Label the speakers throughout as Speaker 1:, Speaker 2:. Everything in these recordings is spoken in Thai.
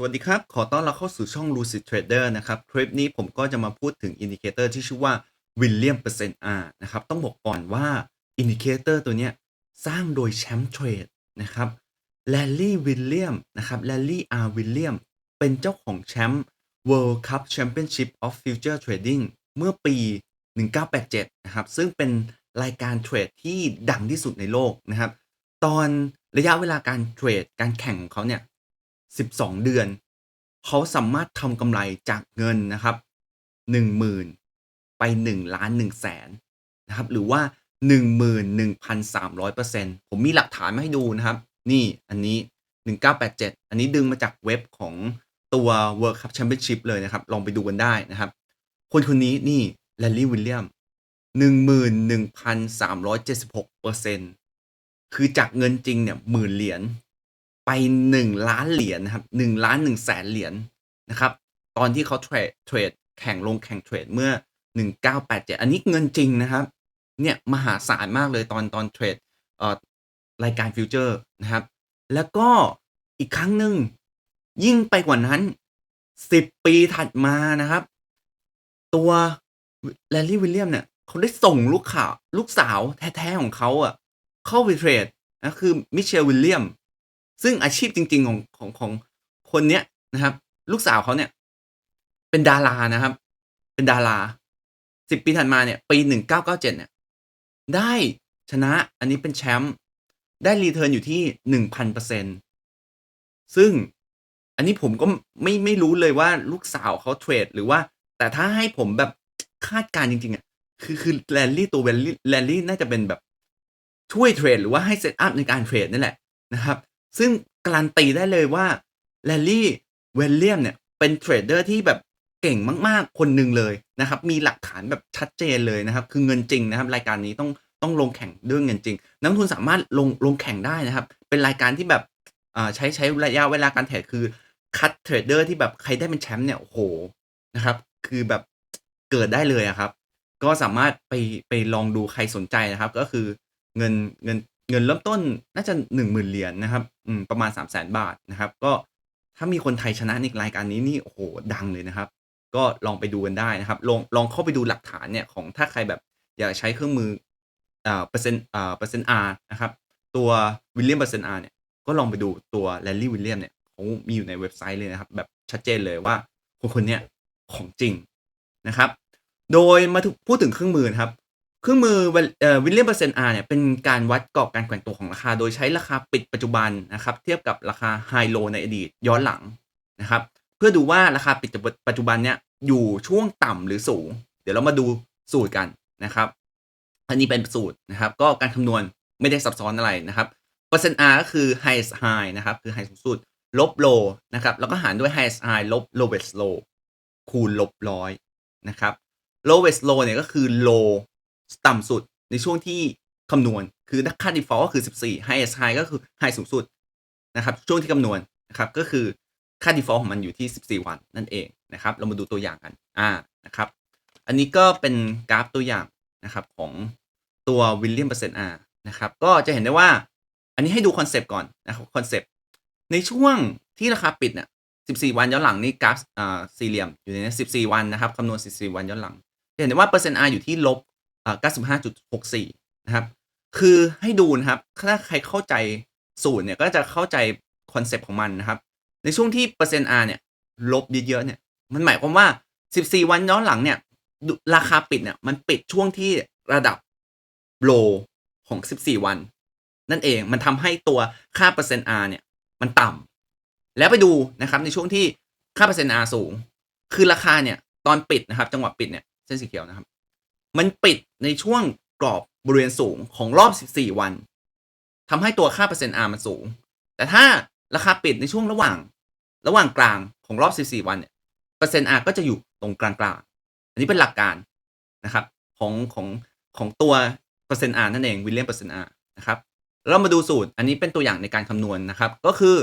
Speaker 1: สวัสดีครับ ขอต้อนรับเข้าสู่ช่อง Lucid Trader นะครับ คลิปนี้ผมก็จะมาพูดถึงอินดิเคเตอร์ที่ชื่อว่า William Percent R นะครับ ต้องบอกก่อนว่าอินดิเคเตอร์ตัวนี้สร้างโดยแชมป์เทรดนะครับแลลลี่วิลเลียมนะครับแลลลี่อาร์วิลเลียมเป็นเจ้าของแชมป์ World Cup Championship of Future Trading เมื่อปี 1987 นะครับ ซึ่งเป็นรายการเทรดที่ดังที่สุดในโลกนะครับ ตอนระยะเวลาการเทรดการแข่งของเขาเนี่ย 12 เดือน เขาสามารถทำกำไรจากเงินนะครับ 10,000 ไป 1 ล้าน1แสนนะครับหรือว่า 11,300%ผมมีหลักฐานมาให้ดูนะครับ นี่อันนี้ 1987 อันนี้ดึงมาจากเว็บของตัว World Cup Championship เลยนะครับ ลองไปดูกันได้นะครับ คนคนนี้นี่แลลลี่วิลเลียม11,376%คือจากเงินจริงเนี่ยหมื่นเหรียญ ไป 1 ล้านเหรียญนะครับ1ล้าน1แสนเหรียญนะครับ ตอนที่เขาเทรดเทรดแข่งลงแข่งเทรดเมื่อ 1987 อันนี้เงินจริงนะครับ เนี่ย มหาศาลมากเลยตอนตอนเทรดเอ่อรายการฟิวเจอร์นะครับ แล้วก็อีกครั้งหนึ่งยิ่งไปกว่านั้น 10 ปีถัดมานะครับ ตัวแลลี่วิลเลียมเนี่ยเขาได้ส่งลูกข่าวลูกสาวแท้ ๆ ของเขาอะ เข้าไปเทรดนะคือมิเชลวิลเลียม ซึ่งอาชีพจริง ๆ ของของของคนเนี้ยนะครับ ลูกสาวเขาเนี่ย เป็นดารานะครับ เป็นดาราสิบปีถัดมาเนี่ย ปีหนึ่งเก้าเก้าเจ็ดเนี่ย ได้ชนะอันนี้เป็นแชมป์ได้รีเทิร์นอยู่ที่หนึ่งพันเปอร์เซ็นซึ่งอันนี้ผมก็ไม่ไม่รู้เลยว่าลูกสาวเขาเทรด หรือว่า แต่ถ้าให้ผมแบบคาดการณ์จริง ๆอะคือคือแลนลี่ตัวแลนลี่แลนลี่น่าจะเป็นแบบช่วยเทรด หรือว่าให้เซตอัพในการเทรดนั่นแหละนะครับ ซึ่งการันตีได้เลยว่าแลลลี่เวลเลียมเนี่ยเป็นเทรดเดอร์ที่แบบเก่งมากๆ คนหนึ่งเลยนะครับ มีหลักฐานแบบชัดเจนเลยนะครับ คือเงินจริงนะครับ รายการนี้ต้องต้องลงแข่งด้วยเงินจริง นักทุนสามารถลงลงแข่งได้นะครับ เป็นรายการที่แบบอ่าใช้ใช้ระยะเวลาการเทรดคือคัดเทรดเดอร์ที่แบบใครได้เป็นแชมป์เนี่ยโอ้โหนะครับ คือแบบเกิดได้เลยครับ ก็สามารถไปไปลองดูใครสนใจนะครับ ก็คือเงินเงิน เงินเริ่มต้นน่าจะ10,000เหรียญนะครับอืมประมาณ300,000บาทนะครับ ก็ถ้ามีคนไทยชนะในรายการนี้นี่โอ้โหดังเลยนะครับ ก็ลองไปดูกันได้นะครับลองลองเข้าไปดูหลักฐานเนี่ยของถ้าใครแบบอยากใช้เครื่องมืออ่าเปอร์เซ็นต์อ่าเปอร์เซ็นต์ R นะครับ ตัววิลเลียมเปอร์เซ็นต์ R เนี่ยก็ลองไปดูตัวแลลลี่วิลเลียมเนี่ยเขามีอยู่ในเว็บไซต์เลยนะครับ แบบชัดเจนเลยว่าคนคนเนี้ยของจริงนะครับ โดยมาพูดถึงเครื่องมือครับ เครื่องมือวิลเลียมเปอร์เซ็นต์อาร์เนี่ยเป็นการวัดกรอบการแกว่งตัวของราคา โดยใช้ราคาปิดปัจจุบันนะครับ เทียบกับราคาไฮโลในอดีตย้อนหลังนะครับ เพื่อดูว่าราคาปิดปัจจุบันเนี่ยอยู่ช่วงต่ำหรือสูง เดี๋ยวเรามาดูสูตรกันนะครับ อันนี้เป็นสูตรนะครับ ก็การคำนวณไม่ได้ซับซ้อนอะไรนะครับเปอร์เซ็นต์ R ก็คือ highest high นะครับ คือ high สูงสุด ลบ low นะครับ แล้วก็หารด้วย highest high ลบ lowest low คูณลบร้อยนะครับ lowest low เนี่ยก็คือ low ต่ำสุดในช่วงที่คำนวณ คือค่า default ก็คือ 14 highest high ก็คือ high สูงสุดนะครับ ช่วงที่คำนวณนะครับก็คือค่า default ของมันอยู่ที่ 14 วันนั่นเองนะครับ เรามาดูตัวอย่างกันอ่านะครับ อันนี้ก็เป็นกราฟตัวอย่างนะครับของตัววิลเลียมเปอร์เซ็นต์ R นะครับ ก็จะเห็นได้ว่า อันนี้ให้ดูคอนเซปต์ก่อนนะครับคอนเซปต์ในช่วงที่ราคาปิดเนี่ย14 วันย้อนหลังนี่กราฟอ่าสี่เหลี่ยมอยู่ในนี้14 วันนะครับคำนวณ 14 วันย้อนหลัง เห็นได้ว่าเปอร์เซ็นต์ R อยู่ที่ลบ 95.64 นะครับ คือให้ดูนะครับ ถ้าใครเข้าใจสูตรเนี่ยก็จะเข้าใจคอนเซปต์ของมันนะครับ ในช่วงที่เปอร์เซ็นต์ R เนี่ยลบเยอะๆเนี่ย มันหมายความว่า 14 วันย้อนหลังเนี่ย ราคาปิดเนี่ย มันปิดช่วงที่ระดับโลของ 14 วัน นั่นเอง มันทำให้ตัวค่าเปอร์เซ็นต์ R เนี่ย มันต่ำแล้วไปดูนะครับ ในช่วงที่ค่าเปอร์เซ็นต์ R สูง คือราคาเนี่ย ตอนปิดนะครับ จังหวะปิดเนี่ย เส้นสีเขียวนะครับ มันปิดในช่วงกรอบบริเวณสูงของรอบ 14 วันทำให้ตัวค่าเปอร์เซ็นต์ R มันสูง แต่ถ้าราคาปิดในช่วงระหว่าง ระหว่างกลางของรอบ 14 วันเนี่ยเปอร์เซ็นต์ R ก็จะอยู่ตรงกลางๆอันนี้เป็นหลักการนะครับของของของตัวเปอร์เซ็นต์ R นั่นเองวิลเลียมเปอร์เซ็นต์ R นะครับเรามาดูสูตรอันนี้เป็นตัวอย่างในการคำนวณนะครับ ก็คือ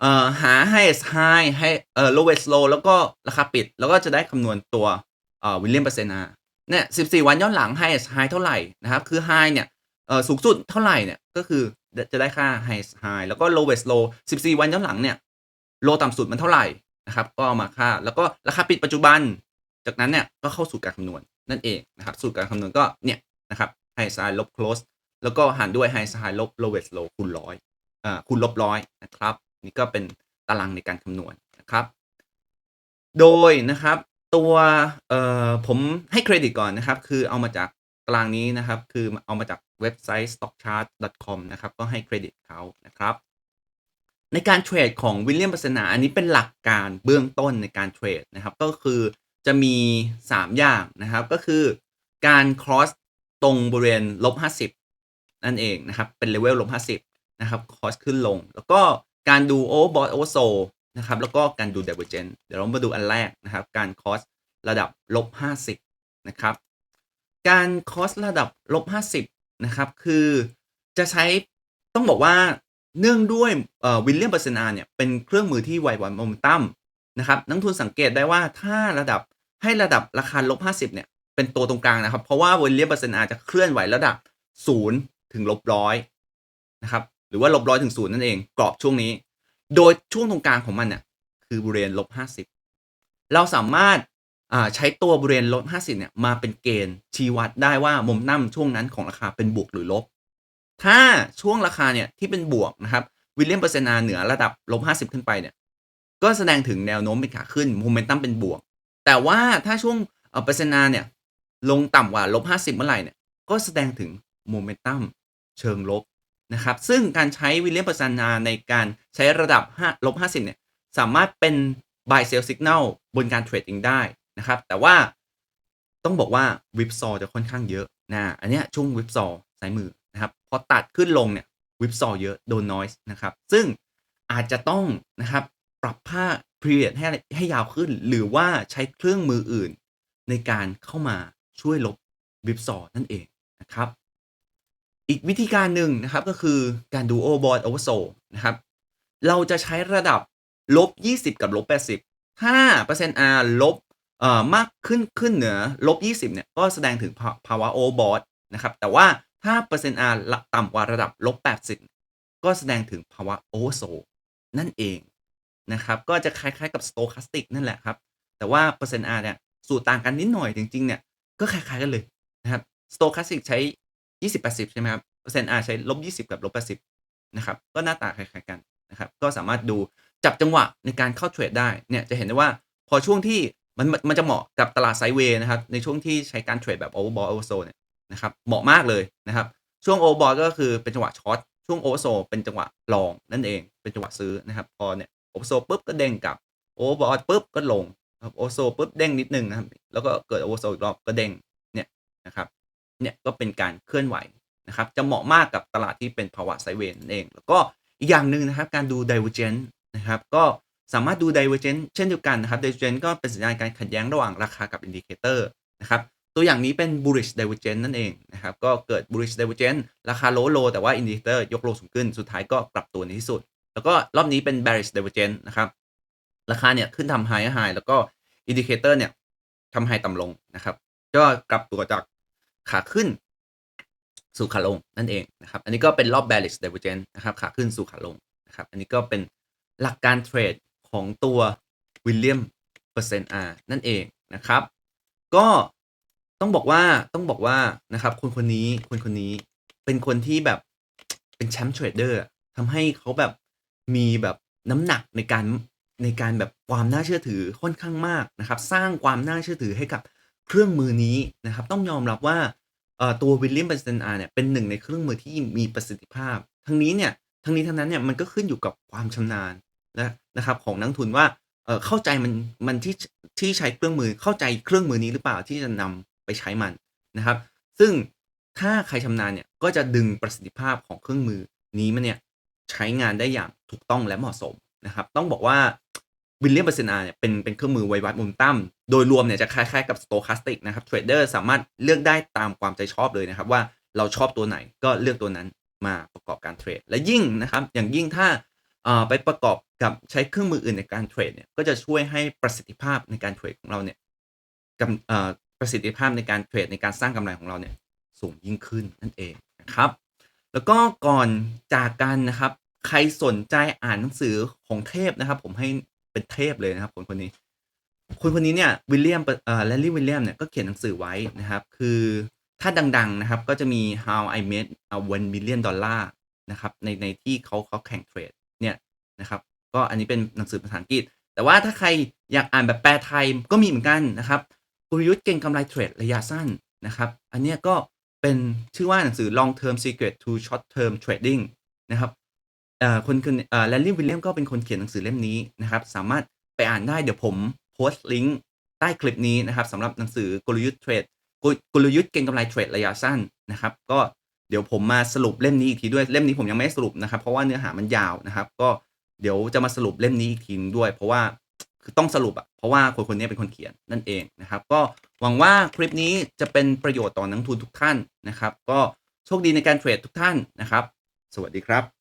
Speaker 1: เอ่อหา highest high ให้เอ่อ lowest low แล้วก็ราคาปิด แล้วก็จะได้คำนวณตัวเอ่อวิลเลียมเปอร์เซ็นต์ R เนี่ย14วันย้อนหลัง highest high เท่าไหร่นะครับคือ high เนี่ยเออสูงสุดเท่าไหร่เนี่ยก็คือจะได้ค่า highest high แล้วก็ lowest low 14 วันย้อนหลังเนี่ยโลต่ำสุดมันเท่าไหร่นะครับก็เอามาค่าแล้วก็ราคาปิดปัจจุบัน จากนั้นเนี่ยก็เข้าสู่การคำนวณนั่นเองนะครับสูตรการคำนวณก็เนี่ยนะครับ high side ลบ close แล้วก็หารด้วย high side ลบ lowest low คูณร้อยอ่าคูณลบร้อยนะครับนี่ก็เป็นตารางในการคำนวณนะครับ โดยนะครับ ตัวเอ่อผมให้เครดิตก่อนนะครับ คือเอามาจากตารางนี้นะครับ คือเอามาจากเว็บไซต์ stockchart.com นะครับ ก็ให้เครดิตเขานะครับ ในการเทรดของวิลเลียมปัสนา อันนี้เป็นหลักการเบื้องต้นในการเทรดนะครับ ก็คือจะมี 3 อย่างนะครับ ก็คือการ cross ตรงบริเวณลบ50 นั่นเองนะครับ เป็นเลเวลลบ50 นะครับ cross ขึ้นลง แล้วก็การดู overbought oversold นะครับ แล้วก็การดู divergence เดี๋ยวเรามาดูอันแรกนะครับ การ cross ระดับลบ50นะครับ การ cross ระดับลบ50นะครับ คือจะใช้ต้องบอกว่าเนื่องด้วยวิลเลียมเปอร์เซนาเนี่ย เป็นเครื่องมือที่ไวกว่าโมเมนตัมนะครับ นักทุนสังเกตได้ว่าถ้าระดับให้ระดับราคาลบ50เนี่ย เป็นตัวตรงกลางนะครับ เพราะว่าวิลเลียมเปอร์เซนาจะเคลื่อนไหวระดับ0ถึงลบร้อยนะครับ หรือว่าลบร้อยถึงศูนย์นั่นเองกรอบช่วงนี้ โดยช่วงตรงกลางของมันเนี่ยคือบริเวณลบ50เราสามารถใช้ตัวบริเวณลบ50เนี่ยมาเป็นเกณฑ์ชี้วัดได้ว่ามเมนตัมช่วงนั้นของราคาเป็นบวกหรือลบ ถ้าช่วงราคาเนี่ยที่เป็นบวกนะครับวิลเลียมเปอร์เซนาเหนือระดับลบ50ขึ้นไปเนี่ยก็แสดงถึงแนวโน้มเป็นขาขึ้นโมเมนตัมเป็นบวก แต่ว่าถ้าช่วงเปอร์เซนาเนี่ยลงต่ำกว่าลบ50เมื่อไหร่เนี่ยก็แสดงถึงโมเมนตัมเชิงลบ นะครับ ซึ่งการใช้วิลเลียมเปอร์เซนาในการใช้ระดับ5ลบ50เนี่ย สามารถเป็น buy sell signal บนการเทรดเองได้นะครับ แต่ว่าต้องบอกว่าวิปซอจะค่อนข้างเยอะนะอันนี้ช่วงวิปซอซ้ายมือนะครับพอตัดขึ้นลงเนี่ยวิปซอเยอะโดนนอยส์นะครับ ซึ่งอาจจะต้องนะครับปรับผ้า period ให้ให้ยาวขึ้น หรือว่าใช้เครื่องมืออื่นในการเข้ามาช่วยลบวิปซอนั่นเองนะครับ อีกวิธีการหนึ่งนะครับก็คือการดู overbought oversold นะครับ เราจะใช้ระดับลบ 20 กับลบ 80 ถ้าเปอร์เซ็นต์ R ลบเอ่อมากขึ้นขึ้นเหนือลบ 20 เนี่ย ก็แสดงถึงภาวะ overbought นะครับ แต่ว่าถ้าเปอร์เซ็นต์ R ต่ำกว่าระดับลบ 80 ก็แสดงถึงภาวะ oversold นั่นเองนะครับ ก็จะคล้ายๆกับ stochastic นั่นแหละครับ แต่ว่าเปอร์เซ็นต์ R เนี่ย สูตรต่างกันนิดหน่อยจริงๆเนี่ยก็คล้ายๆกันเลยนะครับ stochastic ใช้ 20-80ใช่ไหมครับเปอร์เซ็นต์ R ใช้ลบ20กับลบ80นะครับ ก็หน้าตาคล้ายๆกันนะครับ ก็สามารถดูจับจังหวะในการเข้าเทรดได้ เนี่ยจะเห็นได้ว่าพอช่วงที่มันมันจะเหมาะกับตลาดไซด์เวย์นะครับ ในช่วงที่ใช้การเทรดแบบ overbought oversold เนี่ยนะครับเหมาะมากเลยนะครับ ช่วง overbought ก็คือเป็นจังหวะช็อตช่วง oversold เป็นจังหวะลองนั่นเอง เป็นจังหวะซื้อนะครับ พอเนี่ย oversold ปุ๊บก็เด้งกลับ overbought ปุ๊บก็ลงครับ oversold ปุ๊บเด้งนิดนึงนะครับแล้วก็เกิด oversold อีกรอบก็เด้งเนี่ยนะครับ เนี่ยก็เป็นการเคลื่อนไหวนะครับจะเหมาะมากกับตลาดที่เป็นภาวะไซเวย์นั่นเอง แล้วก็อีกอย่างหนึ่งนะครับการดู divergence นะครับก็สามารถดู divergence เช่นเดียวกันนะครับ divergence ก็เป็นสัญญาณการขัดแย้งระหว่างราคากับ indicator นะครับตัวอย่างนี้เป็น bullish divergence นั่นเองนะครับก็เกิด bullish divergence ราคา low low แต่ว่า indicator ยกโลสูงขึ้นสุดท้ายก็กลับตัวในที่สุด แล้วก็รอบนี้เป็น bearish divergence นะครับราคาเนี่ยขึ้นทำ high high แล้วก็ indicator เนี่ยทำ high ต่ำลงนะครับก็กลับตัวจาก ขาขึ้น สู่ขาลงนั่นเองนะครับอันนี้ก็เป็นรอบ bearish divergence นะครับขาขึ้นสู่ขาลงนะครับอันนี้ก็เป็นหลักการเทรดของตัววิลเลียมเปอร์เซ็นต์ R นั่นเองนะครับ ก็ต้องบอกว่าต้องบอกว่านะครับคนคนนี้คนคนนี้เป็นคนที่แบบเป็นแชมป์เทรดเดอร์ทำให้เขาแบบมีแบบน้ำหนักในการในการแบบความน่าเชื่อถือค่อนข้างมากนะครับ สร้างความน่าเชื่อถือให้กับเครื่องมือนี้นะครับ ต้องยอมรับว่า ตัววิลเลียมเปอร์เซ็นต์เนี่ยเป็นหนึ่งในเครื่องมือที่มีประสิทธิภาพ ทั้งนี้เนี่ยทั้งนี้ทั้งนั้นเนี่ยมันก็ขึ้นอยู่กับความชำนาญนะนะครับของนักทุนว่าเออเข้าใจมันมันที่ที่ใช้เครื่องมือเข้าใจเครื่องมือนี้หรือเปล่าที่จะนำไปใช้มันนะครับ ซึ่งถ้าใครชำนาญเนี่ยก็จะดึงประสิทธิภาพของเครื่องมือนี้มันเนี่ยใช้งานได้อย่างถูกต้องและเหมาะสมนะครับ ต้องบอกว่า วิลเลียมเปอร์เซนาเนี่ยเป็นเป็นเครื่องมือไววัดมุมตั้มโดยรวมเนี่ยจะคล้ายๆกับสโตคาสติกนะครับเทรดเดอร์สามารถเลือกได้ตามความใจชอบเลยนะครับ ว่าเราชอบตัวไหนก็เลือกตัวนั้นมาประกอบการเทรด และยิ่งนะครับอย่างยิ่งถ้าไปประกอบกับใช้เครื่องมืออื่นในการเทรดเนี่ยก็จะช่วยให้ประสิทธิภาพในการเทรดของเราเนี่ยกำประสิทธิภาพในการเทรดในการสร้างกำไรของเราเนี่ยสูงยิ่งขึ้นนั่นเองนะครับ แล้วก็ก่อนจากกันนะครับ ใครสนใจอ่านหนังสือของเทพนะครับ ผมให้ เป็นเทพเลยนะครับคนคนนี้ คนคนนี้เนี่ยวิลเลียมเอ่อแลลี่วิลเลียมเนี่ยก็เขียนหนังสือไว้นะครับ คือถ้าดัง ๆ นะครับ ก็จะมี how I made a one million dollar นะครับในในที่เขาเขาแข่งเทรดเนี่ยนะครับก็อันนี้เป็นหนังสือภาษาอังกฤษ แต่ว่าถ้าใครอยากอ่านแบบแปลไทยก็มีเหมือนกันนะครับกลยุทธ์เก่งกำไรเทรดระยะสั้นนะครับ อันนี้ก็เป็นชื่อว่าหนังสือ long term secret to short term trading นะครับ เอ่อ คน คนเอ่อแลลี่วิลเลียมก็เป็นคนเขียนหนังสือเล่มนี้นะครับ สามารถไปอ่านได้ เดี๋ยวผมโพสต์ลิงก์ใต้คลิปนี้นะครับสำหรับหนังสือกลยุทธ์เทรดกลยุทธ์เก่งกำไรเทรดระยะสั้นนะครับ ก็เดี๋ยวผมมาสรุปเล่มนี้อีกทีด้วยเล่มนี้ผมยังไม่ได้สรุปนะครับ เพราะว่าเนื้อหามันยาวนะครับ ก็เดี๋ยวจะมาสรุปเล่มนี้อีกทีด้วย เพราะว่าคือต้องสรุปอะเพราะว่าคนคนนี้เป็นคนเขียนนั่นเองนะครับ ก็หวังว่าคลิปนี้จะเป็นประโยชน์ต่อนักทุนทุกท่านนะครับ ก็โชคดีในการเทรดทุกท่านนะครับ สวัสดีครับ